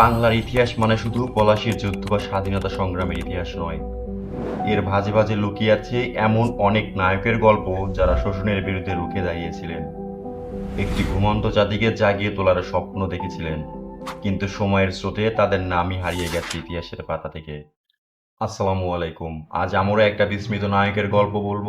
বাংলার ইতিহাস মানে শুধু পলাশির যুদ্ধ বা স্বাধীনতা সংগ্রামের ইতিহাস নয়। এর ভাজে ভাজে লুকিয়ে আছে এমন অনেক নায়কের গল্প যারা শোষণের বিরুদ্ধে রুখে দাঁড়িয়েছিলেন। একটি ঘুমন্ত জাতিকে জাগিয়ে তোলার স্বপ্ন দেখেছিলেন, কিন্তু সময়ের স্রোতে তাদের নামই হারিয়ে গেছে ইতিহাসের পাতা থেকে। আসসালামু আলাইকুম। আজ আমরা একটা বিস্মিত নায়কের গল্প বলব।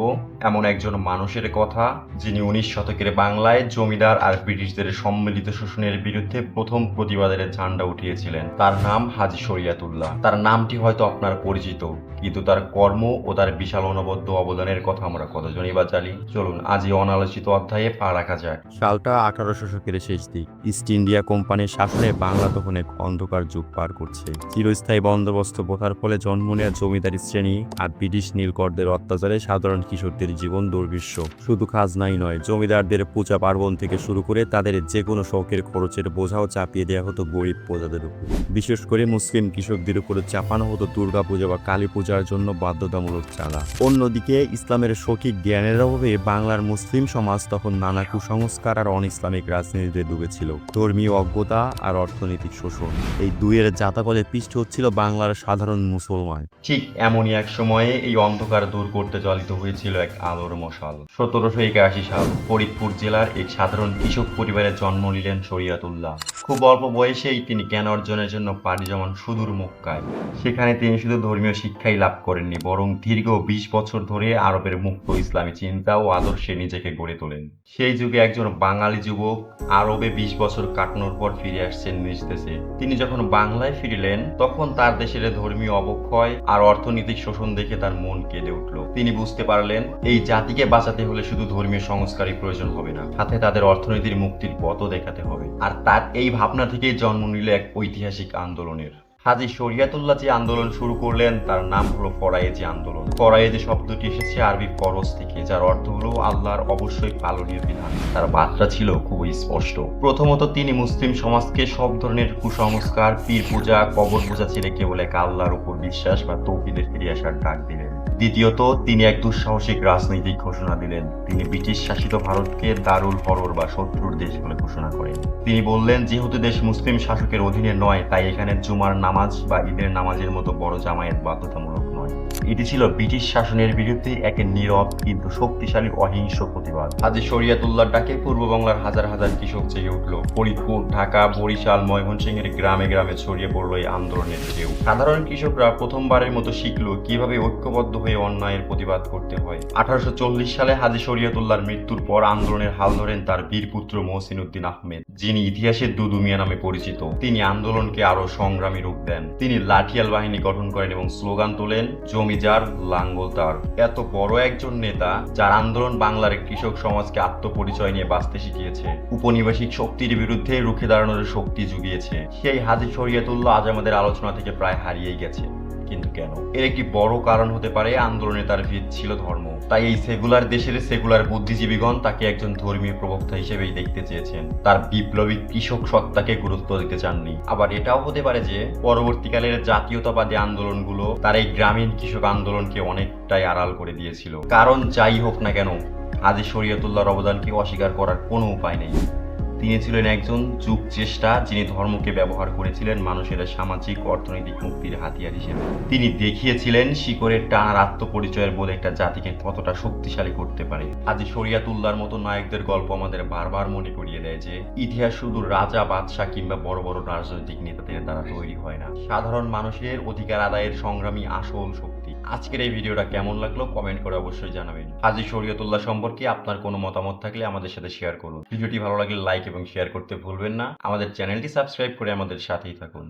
এমন একজন মানুষের কথা যিনি উনিশ শতকের বাংলায় জমিদার আর ব্রিটিশদের সম্মিলিত শোষণের বিরুদ্ধে প্রথম প্রতিবাদের ঝান্ডা উঠিয়েছিলেন। তার নাম হাজি শরিয়াতুল্লাহ। তার নামটি হয়তো আপনার পরিচিত, কিন্তু তার কর্ম ও তার বিশাল অনবদ্য অবদানের কথা আমরা কতজনই বা জানি? চলুন আজ এই অনালোচিত অধ্যায়ে পা রাখা যাক। সালটা আঠারোশো শতকের শেষ দিক। ইস্ট ইন্ডিয়া কোম্পানির শাসনে বাংলা তখন এক অন্ধকার যুগ পার করছে। চিরস্থায়ী বন্দোবস্ত প্রথার ফলে জন্ম নেওয়া জমিদারি শ্রেণি আর ব্রিটিশ নীলকরদের অত্যাচারে সাধারণ কিশোরদের জীবন দুর্বিশ্ব শুধু খাজনাই নয়, জমিদারদের পূজা পার্বণ থেকে শুরু করে তাদের যে কোনো শখের খরচের বোঝাও চাপিয়ে দেওয়া হতো গরিব প্রজাদের উপর। বিশেষ করে মুসলিম কৃষকদের উপরে চাপানো হতো দুর্গা পূজা বা কালী পূজার জন্য বাধ্যতামূলক চাঁদা। অন্যদিকে ইসলামের সঠিক জ্ঞানের অভাবে বাংলার মুসলিম সমাজ তখন নানা কুসংস্কার আর অন ইসলামিক রাজনীতিতে ডুবেছিল। ধর্মীয় অজ্ঞতা আর অর্থনৈতিক শোষণ, এই দুইয়ের জাতাকলে পিষ্ট হচ্ছিল বাংলার সাধারণ মুসলমান। ঠিক এমনই এক সময়ে এই অন্ধকার দূর করতে চালিত হয়েছিল এক আলোর মশাল। সতেরোশো একাশি সাল ফরিদপুর জেলার এক সাধারণ কৃষক পরিবারে জন্ম নিলেন শরিয়াতুল্লাহ। খুব অল্প বয়সেই তিনি জ্ঞান অর্জনের জন্য পাড়ি জমান সুদূর মক্কায়। সেখানে তিনি শুধু ধর্মীয় শিক্ষাই লাভ করেননি, বরং দীর্ঘ বিশ বছর ধরে আরবের মুক্ত ইসলামী চিন্তা ও আদর্শে নিজেকে গড়ে তোলেন। সেই যুগে একজন বাঙালি যুবক আরবে বিশ বছর কাটানোর পর ফিরে আসছেন নিজ দেশে। তিনি যখন বাংলায় ফিরিলেন, তখন তার দেশের ধর্মীয় অবক্ষয় আর অর্থনৈতিক শোষণ দেখে তার মন কেঁদে উঠল। তিনি বুঝতে পারলেন, এই জাতিকে বাঁচাতে হলে শুধু ধর্মীয় সংস্কারই প্রয়োজন হবে না, সাথে তাদের অর্থনীতির মুক্তির পথও দেখাতে হবে। আর তার এই ভাবনা থেকেই জন্ম নিল এক ঐতিহাসিক আন্দোলনের। হাজি শরিয়াতুল্লাহ যে আন্দোলন শুরু করলেন, তার নাম হলো ফরায়েজি আন্দোলন। ফরায়েজি শব্দটি এসেছে আরবি ফরজ থেকে, যার অর্থ হলো আল্লাহর অবশ্যই পালনীয় বিধান। তার বার্তা ছিল খুবই স্পষ্ট। প্রথমত তিনি মুসলিম সমাজকে সব ধরনের কুসংস্কার, পীর পূজা, কবর পূজা ছেড়ে কেবল এক আল্লাহর উপর বিশ্বাস বা তৌকিদের ফিরে আসার ডাক দিলেন। দ্বিতীয়ত, তিনি এক দুঃসাহসিক রাজনৈতিক ঘোষণা দিলেন। তিনি ব্রিটিশ শাসিত ভারতকে দারুল হরর বা শত্রুর দেশ বলে ঘোষণা করেন। তিনি বললেন, যেহেতু দেশ মুসলিম শাসকের অধীনে নয়, তাই এখানে জুমার নামাজ বা ঈদের নামাজের মতো বড় জামায়াত বাধ্যতামূলক এটি ছিল ব্রিটিশ শাসনের বিরুদ্ধে এক নীরব কিন্তু শক্তিশালী অহিংস প্রতিবাদ। হাজি শরিয়াতুল্লাহর ডাকে পূর্ব বাংলার হাজার হাজার কৃষক জেগে উঠল। ফরিদপুর, ঢাকা, বরিশাল, ময়মনসিংহের গ্রামে গ্রামে ছড়িয়ে পড়ল এই আন্দোলনের ঢেউ। সাধারণ কৃষকরা প্রথমবারের মতো শিখলো কীভাবে ঐক্যবদ্ধ হয়ে অন্যায়ের প্রতিবাদ করতে হয়। আঠারোশো চল্লিশ সালে হাজি শরিয়াতুল্লাহর মৃত্যুর পর আন্দোলনের হাল ধরেন তার বীরপুত্র মহসিন উদ্দিন আহমেদ, যিনি ইতিহাসের দুদুমিয়া নামে পরিচিত। তিনি আন্দোলনকে আরও সংগ্রামী রূপ দেন। তিনি লাঠিয়াল বাহিনী গঠন করেন এবং স্লোগান তোলেন জমিদার লাঙ্গল তার এত বড় একজন নেতা যার আন্দোলন বাংলার কৃষক সমাজকে আত্মপরিচয় নিয়ে বাঁচতে শিখিয়েছে, উপনিবেশিক শক্তির বিরুদ্ধে রুখে দাঁড়ানোর শক্তি জুগিয়েছে, সেই হাজি শরিয়াতুল্লাহ আজ আমাদের আলোচনা থেকে প্রায় হারিয়ে গেছে। কিন্তু কেন? এর একটি বড় কারণ হতে পারে আন্দোলনে তার ভিত ছিল ধর্ম। তাই এই সেকুলার দেশের সেকুলার বুদ্ধিজীবীগণ তাকে একজন ধর্মীয় প্রবক্তা হিসেবেই দেখতে চেয়েছেন। তার বিপ্লবী কৃষক সত্তাকে গুরুত্ব দিতে চাননি। আবার এটাও হতে পারে যে, পরবর্তীকালের জাতীয়তাবাদী আন্দোলনগুলো তার এই গ্রামীণ কৃষক আন্দোলনকে অনেকটাই আড়াল করে দিয়েছিল। কারণ যাই হোক না কেন, আজি শরিয়তুল্লাহর অবদানকে অস্বীকার করার কোনো উপায় নেই। তিনি ছিলেন একজন যুগ চেষ্টা, যিনি ধর্মকে ব্যবহার করেছিলেন মানুষের সামাজিক, অর্থনৈতিক মুক্তির হাতিয়ার হিসেবে। তিনি দেখিয়েছিলেন শিকরের টানার আত্মপরিচয়ের বোধ একটা জাতিকে কতটা শক্তিশালী করতে পারে। আজি শরিয়াতুল্লাহর মতো নায়কদের গল্প আমাদের বারবার মনে করিয়ে দেয় যে, ইতিহাস শুধু রাজা, বাদশাহ কিংবা বড় বড় রাজনৈতিক নেতাদের দ্বারা তৈরি হয় না। সাধারণ মানুষের অধিকার আদায়ের সংগ্রামী আসল শক্তি। আজকের এই ভিডিওটা কেমন লাগল কমেন্ট করে অবশ্যই জানাবেন। হাজি শরিয়তুল্লাহ সম্পর্কে আপনার কোনো মতামত থাকলে আমাদের সাথে শেয়ার করুন। ভিডিওটি ভালো লাগলে লাইক এবং শেয়ার করতে ভুলবেন না। আমাদের চ্যানেলটি সাবস্ক্রাইব করে আমাদের সাথেই থাকুন।